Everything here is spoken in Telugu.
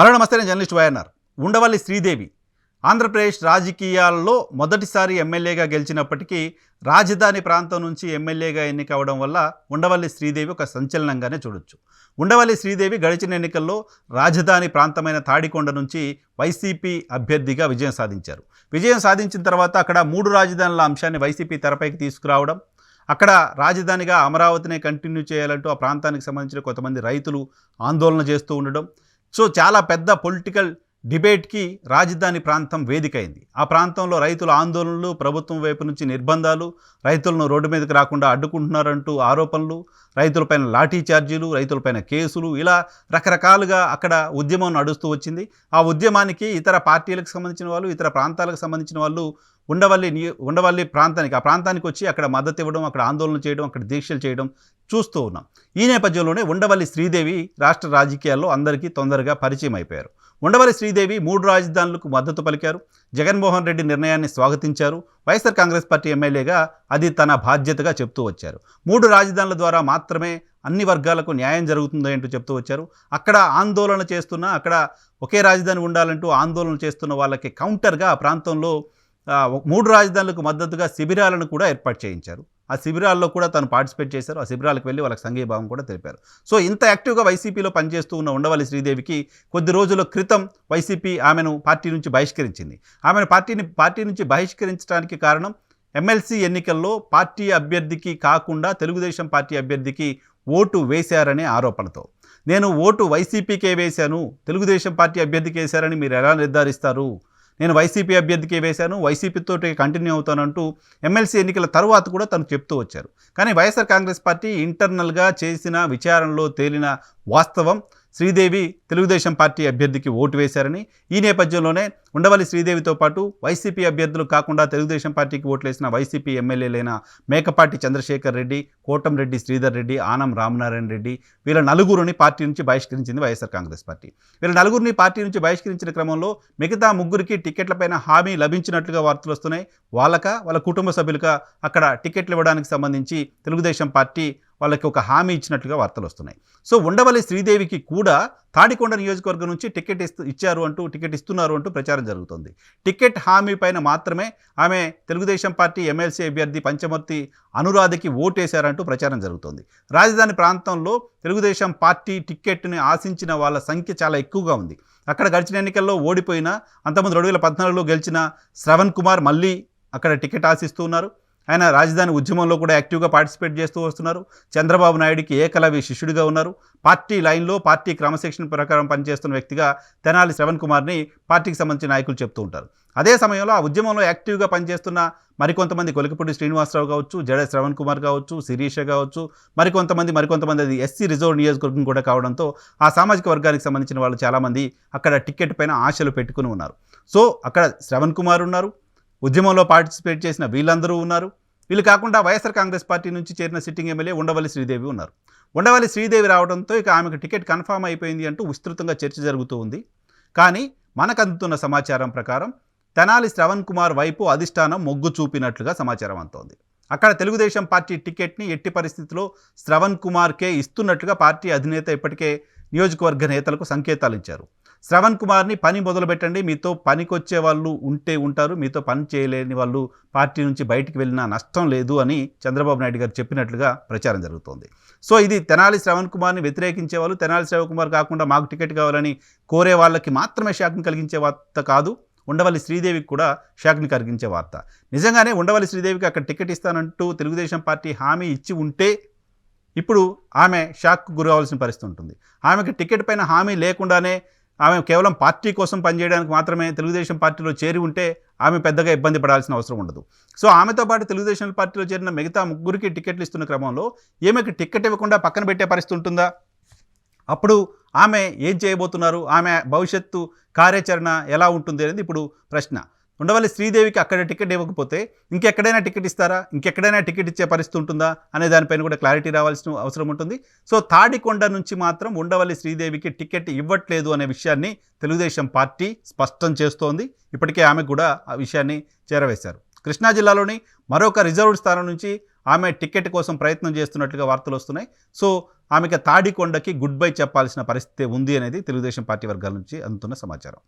హలో నమస్తే నేను జర్నలిస్ట్ వైఎన్ఆర్. ఉండవల్లి శ్రీదేవి. ఆంధ్రప్రదేశ్ రాజకీయాల్లో మొదటిసారి ఎమ్మెల్యేగా గెలిచినప్పటికీ రాజధాని ప్రాంతం నుంచి ఎమ్మెల్యేగా ఎన్నిక అవడం వల్ల ఉండవల్లి శ్రీదేవి ఒక సంచలనంగానే చూడొచ్చు. ఉండవల్లి శ్రీదేవి గడిచిన ఎన్నికల్లో రాజధాని ప్రాంతమైన తాడికొండ నుంచి వైసీపీ అభ్యర్థిగా విజయం సాధించారు. విజయం సాధించిన తర్వాత అక్కడ మూడు రాజధానుల అంశాన్ని వైసీపీ తెరపైకి తీసుకురావడం అక్కడ రాజధానిగా అమరావతినే కంటిన్యూ చేయాలంటూ ఆ ప్రాంతానికి సంబంధించిన కొంతమంది రైతులు ఆందోళన చేస్తూ ఉండడం సో చాలా పెద్ద పొలిటికల్ డిబేట్కి రాజధాని ప్రాంతం వేదికైంది. ఆ ప్రాంతంలో రైతుల ఆందోళనలు ప్రభుత్వం వైపు నుంచి నిర్బంధాలు రైతులను రోడ్డు మీదకి రాకుండా అడ్డుకుంటున్నారంటూ ఆరోపణలు రైతులపైన లాఠీ ఛార్జీలు రైతులపైన కేసులు ఇలా రకరకాలుగా అక్కడ ఉద్యమం నడుస్తూ వచ్చింది. ఆ ఉద్యమానికి ఇతర పార్టీలకు సంబంధించిన వాళ్ళు ఇతర ప్రాంతాలకు సంబంధించిన వాళ్ళు ఉండవల్లి ఉండవల్లి ప్రాంతానికి ఆ ప్రాంతానికి వచ్చి అక్కడ మద్దతు ఇవ్వడం అక్కడ ఆందోళన చేయడం అక్కడ దీక్షలు చేయడం చూస్తూ ఉన్నాం. ఈ నేపథ్యంలోనే ఉండవల్లి శ్రీదేవి రాష్ట్ర రాజకీయాల్లో అందరికీ తొందరగా పరిచయం అయిపోయారు. ఉండవల్లి శ్రీదేవి మూడు రాజధానులకు మద్దతు పలికారు. జగన్మోహన్ రెడ్డి నిర్ణయాన్ని స్వాగతించారు. వైఎస్ఆర్ కాంగ్రెస్ పార్టీ ఎమ్మెల్యేగా అది తన బాధ్యతగా చెప్తూ వచ్చారు. మూడు రాజధానుల ద్వారా మాత్రమే అన్ని వర్గాలకు న్యాయం జరుగుతుంది అంటూ చెప్తూ వచ్చారు. అక్కడ ఆందోళన చేస్తున్న అక్కడ ఒకే రాజధాని ఉండాలంటూ ఆందోళన చేస్తున్న వాళ్ళకి కౌంటర్గా ఆ ప్రాంతంలో మూడు రాజధానులకు మద్దతుగా శిబిరాలను కూడా ఏర్పాటు చేయించారు. ఆ శిబిరాల్లో కూడా తను పార్టిసిపేట్ చేశారు. ఆ శిబిరాలకు వెళ్ళి వాళ్ళకి సంఘీభావం కూడా తెలిపారు. సో ఇంత యాక్టివ్గా వైసీపీలో పనిచేస్తూ ఉన్న ఉండవల్లి శ్రీదేవికి కొద్ది రోజుల క్రితం వైసీపీ ఆమెను పార్టీ నుంచి బహిష్కరించింది. ఆమెను పార్టీని పార్టీ నుంచి బహిష్కరించడానికి కారణం ఎమ్మెల్సీ ఎన్నికల్లో పార్టీ అభ్యర్థికి కాకుండా తెలుగుదేశం పార్టీ అభ్యర్థికి ఓటు వేశారనే ఆరోపణతో. నేను ఓటు వైసీపీకే వేశాను తెలుగుదేశం పార్టీ అభ్యర్థికి వేశారని మీరు ఎలా నిర్ధారిస్తారు? నేను వైసీపీ అభ్యర్థికి వేశాను వైసీపీతో కంటిన్యూ అవుతానంటూ ఎమ్మెల్సీ ఎన్నికల తర్వాత కూడా తను చెప్తూ వచ్చారు. కానీ వైఎస్ఆర్ కాంగ్రెస్ పార్టీ ఇంటర్నల్గా చేసిన విచారణలో తేలిన వాస్తవం శ్రీదేవి తెలుగుదేశం పార్టీ అభ్యర్థికి ఓటు వేశారని ఈ నేపథ్యంలోనే ఉండవల్లి శ్రీదేవితో పాటు వైసీపీ అభ్యర్థులు కాకుండా తెలుగుదేశం పార్టీకి ఓట్లేసిన వైసీపీ ఎమ్మెల్యేలైన మేకపాటి చంద్రశేఖర్ రెడ్డి కోటంరెడ్డి శ్రీధర్ రెడ్డి ఆనం రామనారాయణ రెడ్డి వీళ్ళ నలుగురిని పార్టీ నుంచి బహిష్కరించింది వైఎస్ఆర్ కాంగ్రెస్ పార్టీ. వీళ్ళ నలుగురిని పార్టీ నుంచి బహిష్కరించిన క్రమంలో మిగతా ముగ్గురికి టికెట్లపైన హామీ లభించినట్లుగా వార్తలు వస్తున్నాయి. వాళ్ళక? వాళ్ళ కుటుంబ సభ్యులుగా అక్కడ టికెట్లు ఇవ్వడానికి సంబంధించి తెలుగుదేశం పార్టీ వాళ్ళకి ఒక హామీ ఇచ్చినట్లుగా వార్తలు వస్తున్నాయి. సో ఉండవల్లి శ్రీదేవికి కూడా తాడికొండ నియోజకవర్గం నుంచి టికెట్ ఇస్తూ ఇచ్చారు అంటూ టికెట్ ఇస్తున్నారు అంటూ ప్రచారం జరుగుతుంది. టికెట్ హామీ పైన మాత్రమే ఆమె తెలుగుదేశం పార్టీ ఎమ్మెల్సీ అభ్యర్థి పంచమర్తి అనురాధకి ఓటేశారంటూ ప్రచారం జరుగుతుంది. రాజధాని ప్రాంతంలో తెలుగుదేశం పార్టీ టికెట్ని ఆశించిన వాళ్ళ సంఖ్య చాలా ఎక్కువగా ఉంది. అక్కడ గడిచిన ఎన్నికల్లో ఓడిపోయిన అంతకుముందు రెండు వేల పద్నాలుగులో గెలిచిన శ్రవణ్ కుమార్ మళ్ళీ అక్కడ టికెట్ ఆశిస్తూ ఉన్నారు. ఆయన రాజధాని ఉద్యమంలో కూడా యాక్టివ్గా పార్టిసిపేట్ చేస్తూ వస్తున్నారు. చంద్రబాబు నాయుడికి ఏకలవి శిష్యుడిగా ఉన్నారు. పార్టీ లైన్లో పార్టీ క్రమశిక్షణ ప్రకారం పనిచేస్తున్న వ్యక్తిగా తెనాలి శ్రవణ్ కుమార్ని పార్టీకి సంబంధించిన నాయకులు చెప్తూ ఉంటారు. అదే సమయంలో ఆ ఉద్యమంలో యాక్టివ్గా పనిచేస్తున్న మరికొంతమంది కొలికపూడి శ్రీనివాసరావు కావచ్చు జడ శ్రవణ్ కుమార్ కావచ్చు శిరీష కావచ్చు మరికొంతమంది మరికొంతమంది అది ఎస్సీ రిజర్వ్ నియోజకవర్గం కూడా కావడంతో ఆ సామాజిక వర్గానికి సంబంధించిన వాళ్ళు చాలామంది అక్కడ టికెట్ పైన ఆశలు పెట్టుకుని ఉన్నారు. సో అక్కడ శ్రవణ్ కుమార్ ఉన్నారు. ఉద్యమంలో పార్టిసిపేట్ చేసిన వీళ్ళందరూ ఉన్నారు. వీళ్ళు కాకుండా వైఎస్ఆర్ కాంగ్రెస్ పార్టీ నుంచి చేరిన సిట్టింగ్ ఎమ్మెల్యే ఉండవల్లి శ్రీదేవి ఉన్నారు. ఉండవల్లి శ్రీదేవి రావడంతో ఇక ఆమెకు టికెట్ కన్ఫామ్ అయిపోయింది అంటూ విస్తృతంగా చర్చ జరుగుతూ ఉంది. కానీ మనకు అందుతున్న సమాచారం ప్రకారం తెనాలి శ్రవణ్ కుమార్ వైపు అధిష్టానం మొగ్గు చూపినట్లుగా సమాచారం అందుతోంది. అక్కడ తెలుగుదేశం పార్టీ టికెట్ని ఎట్టి పరిస్థితిలో శ్రవణ్ కుమార్కే ఇస్తున్నట్లుగా పార్టీ అధినేత ఇప్పటికే నియోజకవర్గ నేతలకు సంకేతాలు ఇచ్చారు శ్రవణ్ కుమార్ని పని మొదలుపెట్టండి మీతో పనికొచ్చే వాళ్ళు ఉంటే ఉంటారు మీతో పని చేయలేని వాళ్ళు పార్టీ నుంచి బయటికి వెళ్ళినా నష్టం లేదు అని చంద్రబాబు నాయుడు గారు చెప్పినట్లుగా ప్రచారం జరుగుతోంది. సో ఇది తెనాలి శ్రవణ్ కుమార్ని వ్యతిరేకించే వాళ్ళు తెనాలి శ్రవణ్ కుమార్ కాకుండా మాకు టికెట్ కావాలని కోరే వాళ్ళకి మాత్రమే షాక్ని కలిగించే వార్త కాదు ఉండవల్లి శ్రీదేవికి కూడా షాక్ని కలిగించే వార్త. నిజంగానే ఉండవల్లి శ్రీదేవికి అక్కడ టికెట్ ఇస్తానంటూ తెలుగుదేశం పార్టీ హామీ ఇచ్చి ఉంటే ఇప్పుడు ఆమె షాక్కు గురవలసిన పరిస్థితి ఉంటుంది. ఆమెకి టికెట్ పైన హామీ లేకుండానే ఆమె కేవలం పార్టీ కోసం పనిచేయడానికి మాత్రమే తెలుగుదేశం పార్టీలో చేరి ఉంటే ఆమె పెద్దగా ఇబ్బంది పడాల్సిన అవసరం ఉండదు. సో ఆమెతో పాటు తెలుగుదేశం పార్టీలో చేరిన మిగతా ముగ్గురికి టికెట్లు ఇస్తున్న క్రమంలో ఈమెకి టికెట్ ఇవ్వకుండా పక్కన పెట్టే పరిస్థితి ఉంటుందా? అప్పుడు ఆమె ఏం చేయబోతున్నారు? ఆమె భవిష్యత్తు కార్యాచరణ ఎలా ఉంటుంది అనేది ఇప్పుడు ప్రశ్న. ఉండవల్లి శ్రీదేవికి అక్కడ టికెట్ ఇవ్వకపోతే ఇంకెక్కడైనా టికెట్ ఇస్తారా? ఇంకెక్కడైనా టికెట్ ఇచ్చే పరిస్థితి ఉంటుందా? అనే దానిపైన కూడా క్లారిటీ రావాల్సిన అవసరం ఉంటుంది. సో తాడికొండ నుంచి మాత్రం ఉండవల్లి శ్రీదేవికి టికెట్ ఇవ్వట్లేదు అనే విషయాన్ని తెలుగుదేశం పార్టీ స్పష్టం చేస్తోంది. ఇప్పటికే ఆమె కూడా ఆ విషయాన్ని చేరవేశారు. కృష్ణా జిల్లాలోని మరొక రిజర్వ్డ్ స్థానం నుంచి ఆమె టికెట్ కోసం ప్రయత్నం చేస్తున్నట్లుగా వార్తలు వస్తున్నాయి. సో ఆమెకి తాడికొండకి గుడ్ బై చెప్పాల్సిన పరిస్థితి ఉంది అనేది తెలుగుదేశం పార్టీ వర్గాల నుంచి అందుతున్న సమాచారం.